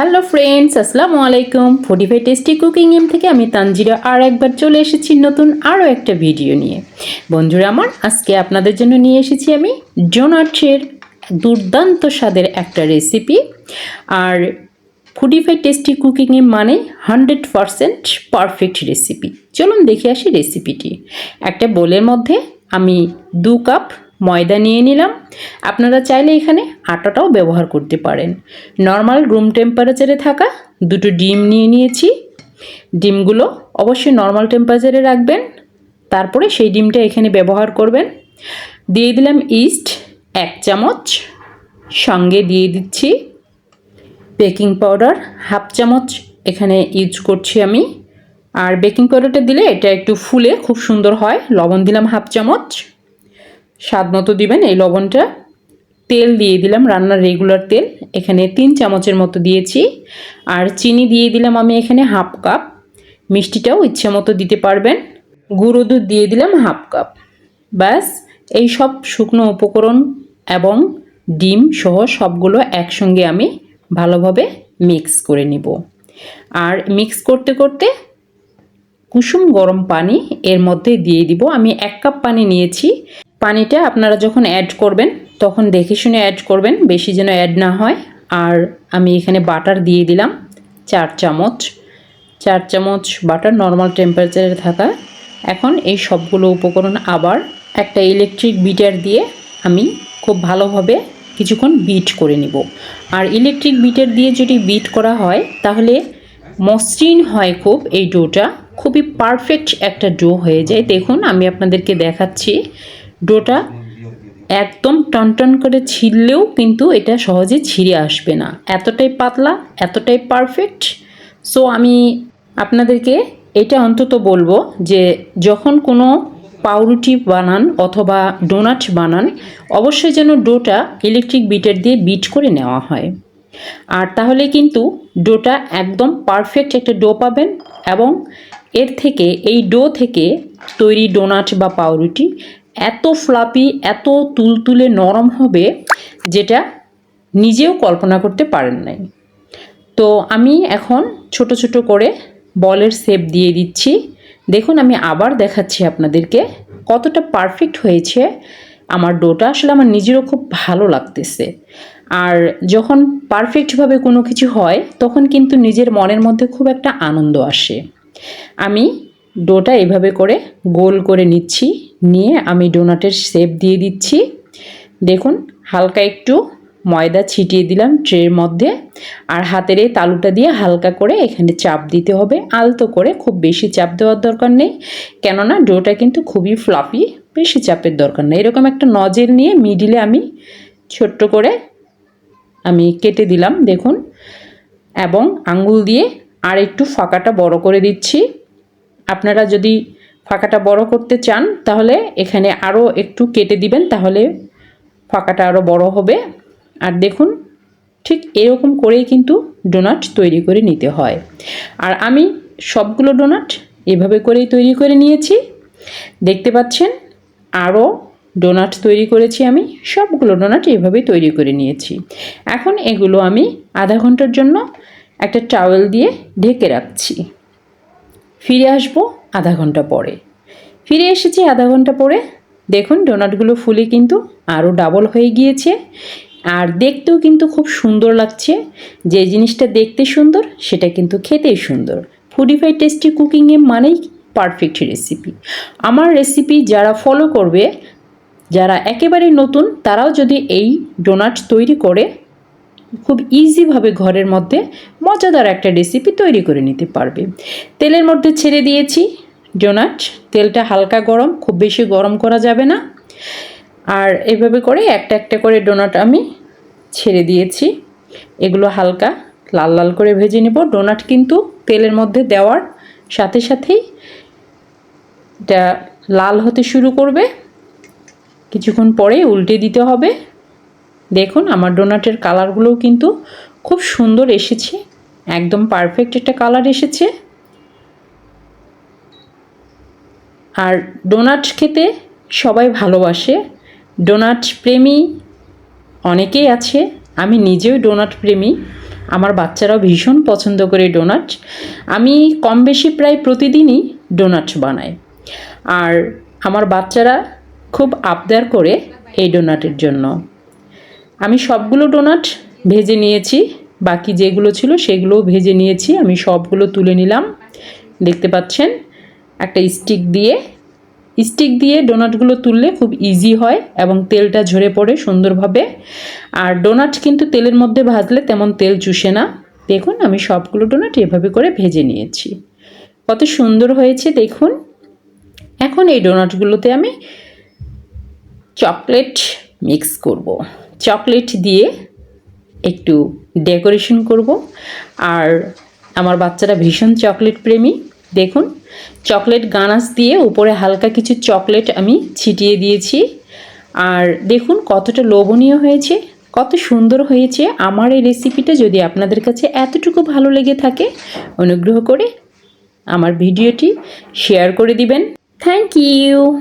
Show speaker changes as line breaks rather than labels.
Hello friends আসসালামু আলাইকুম fortify tasty cooking M থেকে আমি তানজিরা আর একবার চলে এসেছি নতুন আরও একটা ভিডিও নিয়ে। বন্ধুরা আমার, আজকে আপনাদের জন্য নিয়ে এসেছি আমি ডোনাটের দুর্দান্ত স্বাদের একটা রেসিপি আর ফুডিফাই টেস্টি কুকিং কুকিংয়ে মানে হান্ড্রেড পারসেন্ট পারফেক্ট রেসিপি চলুন দেখে আসি রেসিপিটি একটা বোলের মধ্যে আমি দু কাপ ময়দা নিয়ে নিলাম। আপনারা চাইলে এখানে আটাটাও ব্যবহার করতে পারেন। নর্মাল রুম টেম্পারেচারে থাকা দুটো ডিম নিয়ে নিয়েছি। ডিমগুলো অবশ্যই নর্মাল টেম্পারেচারে রাখবেন। তারপরে সেই ডিমটা এখানে ব্যবহার করবেন। দিয়ে দিলাম ইস্ট এক চামচ। সঙ্গে দিয়ে দিচ্ছি বেকিং পাউডার হাফ চামচ। এখানে ইউজ করছি আমি। আর বেকিং পাউডারটা দিলে এটা একটু ফুলে খুব সুন্দর হয়। লবণ দিলাম হাফ চামচ। স্বাদ মতো দিবেন এই লবণটা। তেল দিয়ে দিলাম রান্নার রেগুলার তেল। এখানে তিন চামচের মতো দিয়েছি। আর চিনি দিয়ে দিলাম আমি এখানে হাফ কাপ। মিষ্টিটাও ইচ্ছে মতো দিতে পারবেন। গুঁড়ো দুধ দিয়ে দিলাম হাফ কাপ। ব্যাস, এই সব শুকনো উপকরণ এবং ডিম সহ সবগুলো একসঙ্গে আমি ভালোভাবে মিক্স করে নিব। আর মিক্স করতে করতে কুসুম গরম পানি এর মধ্যে দিয়ে দিব। আমি এক কাপ পানি নিয়েছি। পানিটা আপনারা যখন অ্যাড করবেন, তখন দেখে শুনে অ্যাড করবেন, বেশি যেন অ্যাড না হয়। আর আমি এখানে বাটার দিয়ে দিলাম, চার চামচ। চার চামচ বাটার নর্মাল টেম্পারেচারে থাকা। এখন এই সবগুলো উপকরণ আবার একটা ইলেকট্রিক বিটার দিয়ে আমি খুব ভালোভাবে কিছুক্ষণ বিট করে নিব। আর ইলেকট্রিক বিটার দিয়ে যদি বিট করা হয়, তাহলে মসৃণ হয় খুব এই ডোটা। খুবই পারফেক্ট একটা ডো হয়ে যায়। দেখুন, আমি আপনাদেরকে দেখাচ্ছি। ডোটা একদম টনটন করে ছিললেও কিন্তু এটা সহজে ছিঁড়ে আসবে না। এতটাই পাতলা, এতটাই পারফেক্ট সো আমি আপনাদেরকে এটা অন্তত বলব যে, যখন কোনো পাউরুটি বানান অথবা ডোনাট বানান, অবশ্যই যেন ডোটা ইলেকট্রিক বিটার দিয়ে বিট করে নেওয়া হয়। আর তাহলে কিন্তু ডোটা একদম পারফেক্ট একটা ডো পাবেন এবং এর থেকে, এই ডো থেকে তৈরি ডোনাট বা পাউরুটি এত ফ্লাপি, এত তুলতুলে নরম হবে যেটা নিজেও কল্পনা করতে পারেন নাই। তো আমি এখন ছোট ছোট করে বলের শেপ দিয়ে দিচ্ছি। দেখুন, আমি আবার দেখাচ্ছি আপনাদেরকে কতটা পারফেক্ট হয়েছে আমার ডোটা। আসলে আমার নিজেরও খুব ভালো লাগতেছে। আর যখন পারফেক্টভাবে কোনো কিছু হয়, তখন কিন্তু নিজের মনের মধ্যে খুব একটা আনন্দ আসে। আমি ডোটা এভাবে করে গোল করে নিচ্ছি। নিয়ে আমি ডোনাটের শেপ দিয়ে দিচ্ছি। দেখুন, হালকা একটু ময়দা ছিটিয়ে দিলাম ট্রের মধ্যে। আর হাতের এই তালুটা দিয়ে হালকা করে এখানে চাপ দিতে হবে। আলতো করে খুব বেশি চাপ দেওয়ার দরকার নেই। কেননা ডোটা কিন্তু খুবই ফ্লাফি, বেশি চাপের দরকার নেই। এরকম একটা নজেল নিয়ে মিডিলে আমি ছোট্ট করে আমি কেটে দিলাম, দেখুন। এবং আঙ্গুল দিয়ে আর একটু ফাঁকাটা বড় করে দিচ্ছি। আপনারা যদি ফাঁকাটা বড় করতে চান, তাহলে এখানে আরও একটু কেটে দিবেন, তাহলে ফাঁকাটা আরও বড় হবে। আর দেখুন, ঠিক এরকম করেই কিন্তু ডোনাট তৈরি করে নিতে হয়। আর আমি সবগুলো ডোনাট এভাবে করেই তৈরি করে নিয়েছি। দেখতে পাচ্ছেন আরও ডোনাট তৈরি করেছি আমি, সবগুলো ডোনাট এভাবেই তৈরি করে নিয়েছি। এখন এগুলো আমি আধা ঘণ্টার জন্য একটা টাওয়েল দিয়ে ঢেকে রাখছি। ফিরে আসব আধা ঘণ্টা পরে। ফিরে এসেছি আধা ঘণ্টা পরে। দেখুন, ডোনাটগুলো ফুলে কিন্তু আরও ডাবল হয়ে গিয়েছে। আর দেখতেও কিন্তু খুব সুন্দর লাগছে। যে জিনিসটা দেখতে সুন্দর, সেটা কিন্তু খেতেই সুন্দর। ফুডিফাই টেস্টি কুকিংয়ে মানেই পারফেক্ট রেসিপি আমার রেসিপি যারা ফলো করবে, যারা একেবারে নতুন, তারাও যদি এই ডোনাট তৈরি করে, খুব ইজিভাবে ঘরের মধ্যে মজাদার একটা রেসিপি তৈরি করে নিতে পারবে। তেলের মধ্যে ছেড়ে দিয়েছি। ডোনাট তেলটা হালকা গরম, খুব বেশি গরম করা যাবে না। আর এভাবে করে একটা একটা করে ডোনাট আমি ছেড়ে দিয়েছি। এগুলো হালকা লাল লাল করে ভেজে নেব। ডোনাট কিন্তু তেলের মধ্যে দেওয়ার সাথে সাথেই এটা লাল হতে শুরু করবে। কিছুক্ষণ পরে উল্টে দিতে হবে। দেখুন আমার ডোনাটের কালারগুলোও কিন্তু খুব সুন্দর এসেছে। একদম পারফেক্ট একটা কালার এসেছে। আর ডোনাট খেতে সবাই ভালোবাসে। ডোনাট প্রেমী অনেকেই আছে। আমি নিজেও ডোনাট প্রেমী। আমার বাচ্চারাও ভীষণ পছন্দ করে ডোনাট। আমি কম বেশি প্রায় প্রতিদিনই ডোনাট বানাই। আর আমার বাচ্চারা খুব আবদার করে এই ডোনাটের জন্য। আমি সবগুলো ডোনাট ভেজে নিয়েছি। বাকি যেগুলো ছিল সেগুলোও ভেজে নিয়েছি। আমি সবগুলো তুলে নিলাম। দেখতে পাচ্ছেন? একটা স্টিক দিয়ে স্টিক দিয়ে ডোনাটগুলো তুললে খুব ইজি হয় এবং তেলটা ঝরে পড়ে সুন্দরভাবে। আর ডোনাট কিন্তু তেলের মধ্যে ভাজলে তেমন তেল চুষে না। দেখুন, আমি সবগুলো ডোনাট এভাবে করে ভেজে নিয়েছি। কত সুন্দর হয়েছে, দেখুন। এখন এই ডোনাটগুলোতে আমি চকলেট মিক্স করব। চকলেট দিয়ে একটু ডেকোরেশন করব। আর আমার বাচ্চারা ভীষণ চকলেট প্রেমী। দেখুন, চকলেট গানাস দিয়ে উপরে হালকা কিছু চকলেট আমি ছিটিয়ে দিয়েছি। আর দেখুন কতটা লোভনীয় হয়েছে, কত সুন্দর হয়েছে। আমার এই রেসিপিটা যদি আপনাদের কাছে এতটুকু ভালো লেগে থাকে, অনুগ্রহ করে আমার ভিডিওটি শেয়ার করে দিবেন। Thank you.